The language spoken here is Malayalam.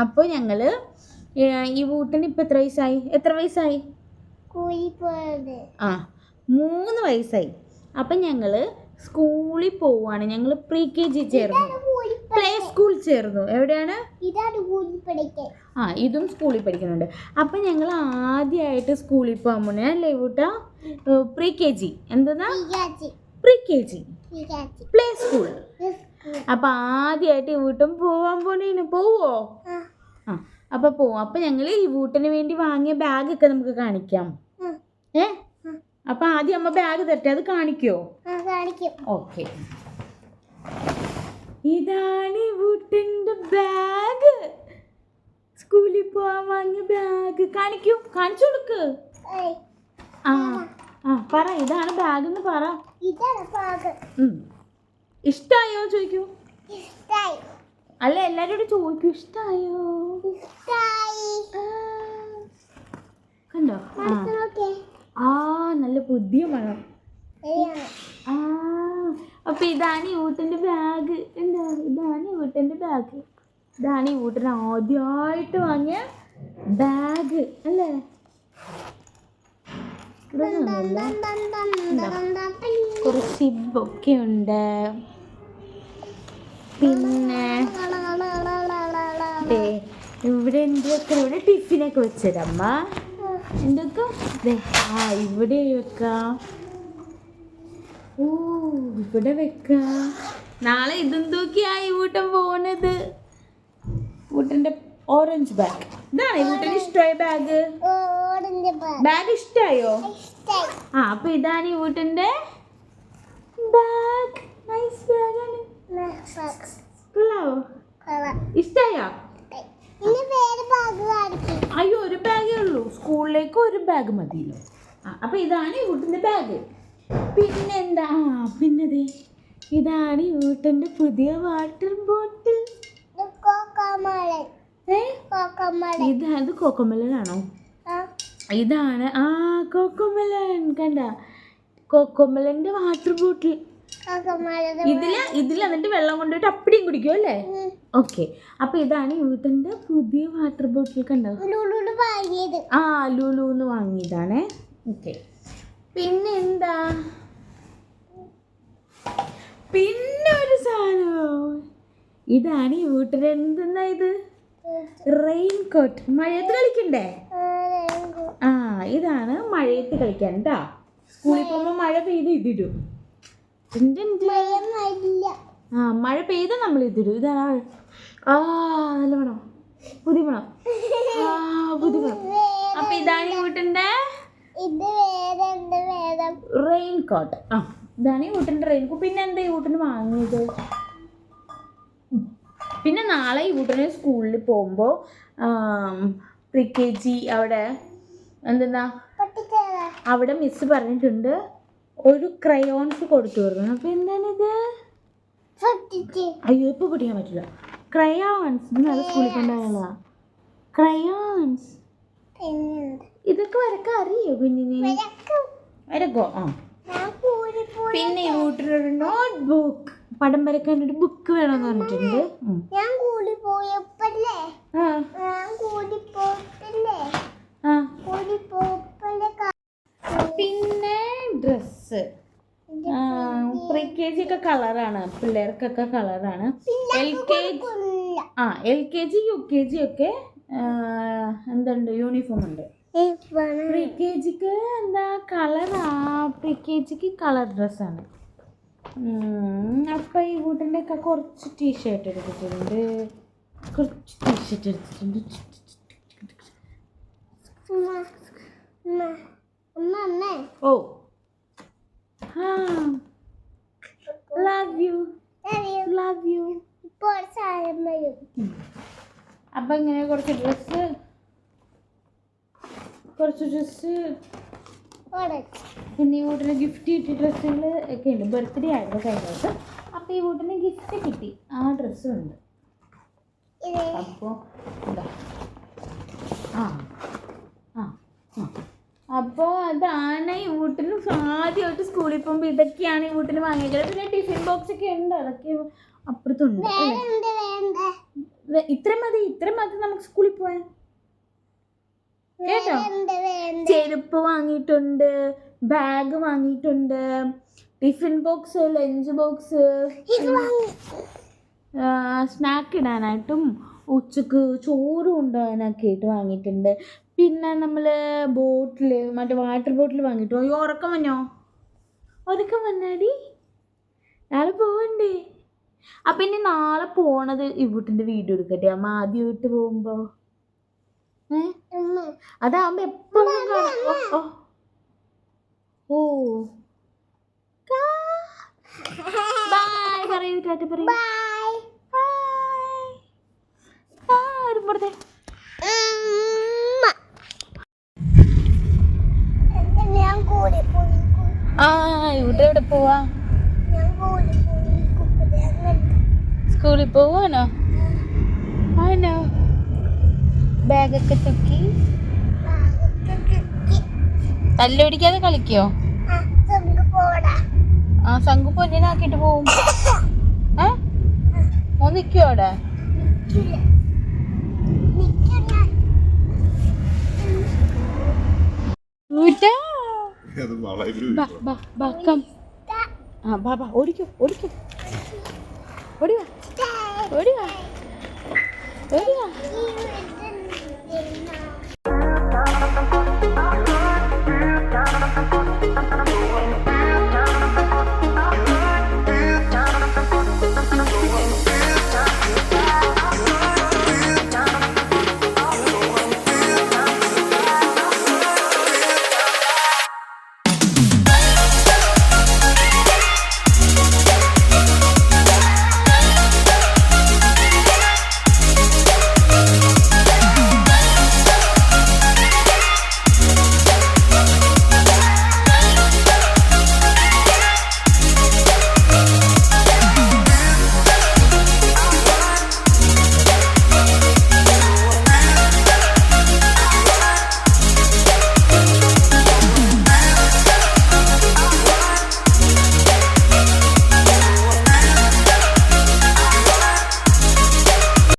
അപ്പോൾ ഞങ്ങൾ ഈ വൂട്ടിന് ഇപ്പം എത്ര വയസ്സായി? എത്ര വയസ്സായി? ആ മൂന്ന് വയസ്സായി. അപ്പം ഞങ്ങൾ സ്കൂളിൽ പോവാണ്. ഞങ്ങൾ പ്രീ കെ ജി ചേർന്നു പ്ലേ സ്കൂൾ ചേർന്നു. എവിടെയാണ്? ആ ഇതും സ്കൂളിൽ പഠിക്കുന്നുണ്ട്. അപ്പം ഞങ്ങൾ ആദ്യമായിട്ട് സ്കൂളിൽ പോകാൻ പോണേ. അല്ലേ കൂട്ടാ? പ്രീ കെ ജി എന്താ pre K G play school അപ്പൊ ആദ്യമായിട്ട് ഈ വീട്ടും പോവാൻ പോണേന്. പോവോ? ആ. അപ്പൊ പോവും. അപ്പൊ ഞങ്ങൾ ഈ വീട്ടിന് വേണ്ടി വാങ്ങിയ ബാഗ് ഒക്കെ നമുക്ക് കാണിക്കാം. ഏ? അപ്പൊ ആദ്യം അമ്മ ബാഗ് തരട്ടെ? അത് കാണിക്കോ? ഓക്കെ. ഇതാണ് ഈ വീട്ടിന്റെ ബാഗ് സ്കൂളിൽ പോവാൻ വാങ്ങിയ ബാഗ് കാണിക്കൂ. കാണിച്ചു കൊടുക്ക്. ആ. ആ പറ ഇതാണ് ബാഗ് എന്ന് പറ. ഇതാണ് ബാഗ് ഇഷ്ടായോ ചോദിക്കൂ? ഇഷ്ടായി. അല്ല എല്ലാവരോടും ചോദിക്കൂ ഇഷ്ടായോ? ഇഷ്ടായി. കണ്ടോ? ആ. നല്ല പുതിയ മണം. ആ. അപ്പൊ ഇതാണ് യൂട്ടന്റെ ബാഗ് എന്താ? ഇതാണ് യൂട്ടന്റെ ബാഗ് ഇതാണ് വീട്ടിന് ആദ്യമായിട്ട് വാങ്ങിയ ബാഗ് അല്ലേ? ഇവിടെ. കുറച്ച് ഉണ്ട് പിന്നെ ഇവിടെ എന്തൊക്കെ ഇവിടെ ടിഫിനൊക്കെ വെച്ചതമ്മ. എന്തൊക്കെ? ആ ഇവിടെ വെക്കാം. ഓ ഇവിടെ വെക്കാം. നാളെ ഇതെന്തൊക്കെയാ ഈ വീട്ടൻ പോണത്? വീട്ടിന്റെ ഓറഞ്ച് ബാഗ് ഇതാണ് ഈ വീട്ടിന് ഇഷ്ടമായ ബാഗ് ബാഗ് ഇഷ്ടായോ? ആ അപ്പൊ ഇതാണ് ഈ വീട്ടിന്റെ ബാഗ് നൈസ് ബാഗാണ് കൊള്ളാവോ? ഇഷ്ടായോ? അയ്യോ ഒരു ബാഗേ ഉള്ളൂ. സ്കൂളിലേക്ക് ഒരു ബാഗ് മതിയല്ലോ. ആ അപ്പൊ ഇതാണ് ഈ വീട്ടിന്റെ ബാഗ് പിന്നെന്താ? ആ പിന്നെ ഇതാണ് ഈ വീട്ടിന്റെ പുതിയ വാട്ടർ ബോട്ടിൽ ഇതാണ് കോക്കോമലനാണോ? ഇതാണ്. ആ കോക്കോമലൻ. കണ്ട. കോക്കോമലന്റെ വാട്ടർ ബോട്ടിൽ ഇതിൽ ഇതിൽ ഇതിൽ എന്നിട്ട് വെള്ളം കൊണ്ടുപോയിട്ട് അപ്പടിയും കുടിക്കും അല്ലേ? ഓക്കെ. അപ്പൊ ഇതാണ് യൂട്ടന്റെ പുതിയ വാട്ടർ ബോട്ടിൽ കണ്ടോ? ആ ലുലുന്ന് വാങ്ങിയതാണേ. ഓക്കെ. പിന്നെ എന്താ പിന്നെ ഒരു സാധനം. ഇതാണ് ഈ വീട്ടിൽ എന്തെന്നാ ഇത്? റെയിൻ കോട്ട് മഴയത്ത് കളിക്കണ്ടേ? ആ ഇതാണ് മഴയത്ത് കളിക്കാൻ കേട്ടാ സ്കൂളിൽ പോകുമ്പോൾ മഴ പെയ്ത് ഇതിടും. ആ മഴ പെയ്ത നമ്മൾ ഇതിടും. ഇതാണ്? ആ നല്ല വേണം പുതിയ മണം. ആ പുതിയ മണം. അപ്പൊ ഇതാണ് വീട്ടിന്റെ റെയിൻ കോട്ട് ആ ഇതാണ് ഈ വീട്ടിന്റെ റെയിൻ കോട്ട് പിന്നെ എന്താ ഈ വീട്ടിന് വാങ്ങിയത്. പിന്നെ നാളെ ഈ വീട്ടിന് സ്കൂളിൽ പോകുമ്പോൾ പ്രി കെ ജി അവിടെ എന്തെന്നാ? അവിടെ മിസ് പറഞ്ഞിട്ടുണ്ട്. ഒരു ക്രയോൺസ് കൊടുത്തു വിടുന്നു അപ്പോൾ എന്താണിത്? അയ്യോ ഇപ്പോൾ പിടിക്കാൻ പറ്റില്ല. ക്രയോൺസ് നല്ല സ്കൂളിൽ കൊണ്ടുപോയാ ക്രയോൺസ് ഇതൊക്കെ വരക്കാൻ അറിയോ കുഞ്ഞിനെ? വരക്കും. ആ. പിന്നെ നോട്ട്ബുക്ക് നോട്ട് ബുക്ക് പടം വരയ്ക്കാൻ ഒരു ബുക്ക് വേണമെന്ന് പറഞ്ഞിട്ടുണ്ട്. ഞാൻ കൂടി പോയപ്പോഴേ പിന്നെ ഡ്രസ്സ് പ്രീ കെ ജി ഒക്കെ കളറാണ് പിള്ളേർക്കൊക്കെ കളറാണ് എൽ കെ ജി ആ L K G U K G ഒക്കെ എന്തുണ്ട്? യൂണിഫോം ഉണ്ട്. പ്രീ കെ ജിക്ക് എന്താ കളറാ പ്രീ കെ ജിക്ക് കളർ ഡ്രസ്സാണ് അപ്പം ഈ വീട്ടിന്റെയൊക്കെ കുറച്ച് ടീഷർട്ട് എടുത്തിട്ടുണ്ട്. കുറച്ച് ടീഷർട്ട് എടുത്തിട്ടുണ്ട്. ഓ. ലവ് യു ലവ് യു അപ്പം ഇങ്ങനെ കുറച്ച് ഡ്രസ്സ് കുറച്ച് ഡ്രസ്സ് പിന്നെ ഈ വീട്ടിന് ഗിഫ്റ്റ് കിട്ടിയ ഡ്രസ്സുകൾ ഒക്കെ ഉണ്ട്. ബർത്ത്ഡേ ആയിരുന്നു കഴിഞ്ഞ ദിവസം. അപ്പോൾ ഈ വീട്ടിന് ഗിഫ്റ്റ് കിട്ടി. ആ ഡ്രസ്സും ഉണ്ട്. അപ്പോൾ എന്താ ആ. ആ. അപ്പോൾ അതാണ് ഈ വീട്ടിന് ആദ്യമായിട്ട് സ്കൂളിൽ പോകുമ്പോൾ ഇതൊക്കെയാണ് ഈ വീട്ടിന് വാങ്ങിയത് പിന്നെ ടിഫിൻ ബോക്സ് ഒക്കെ ഉണ്ട്. അതൊക്കെ അപ്പുറത്തുണ്ട് ഇത്ര മതി ഇത്ര മതി നമുക്ക് സ്കൂളിൽ പോവാൻ. കേട്ടോ? ചെരുപ്പ് വാങ്ങിയിട്ടുണ്ട് ബാഗ് വാങ്ങിയിട്ടുണ്ട് tiffin box lunch box snack ഇടാനായിട്ടും ഉച്ചയ്ക്ക് ചോറ് കൊണ്ടുപോകാനൊക്കെ ആയിട്ട് വാങ്ങിയിട്ടുണ്ട്. പിന്നെ നമ്മൾ ബോട്ടിൽ മറ്റേ വാട്ടർ ബോട്ടിൽ വാങ്ങിയിട്ടു? അയ്യോ ഉറക്കം വന്നോ? ഉറക്കം വന്നാടി. നാളെ പോവണ്ടേ? അപ്പം ഇനി നാളെ പോണത് ഇവിട്ടിന്റെ വീഡിയോ എടുക്കട്ടെ? അമ്മ ആദ്യമായിട്ട് പോകുമ്പോൾ അതാവുമ്പോ എപ്പോഴും കാണാം. ഓ, ബൈ പറയൂ ടാറ്റ പറയൂ. ബൈ ബൈ ആ കൂടി പോയി. ആ ഇവിടെ എവിടെ പോവാ? സ്കൂളിൽ പോവാനോ? ആണോ? ബാഗൊക്കെ തൊക്കി. തല്ല് പിടിക്കാതെ കളിക്കോ പോടാ. ആ ശംഖു പൊന്നിനാക്കിട്ട് പോവും. ഏ? ഓ നിക്കോ അവിടെ? ഓടിക്കോ ഓടിക്കോ. ഓടി വാ ഓടി good night.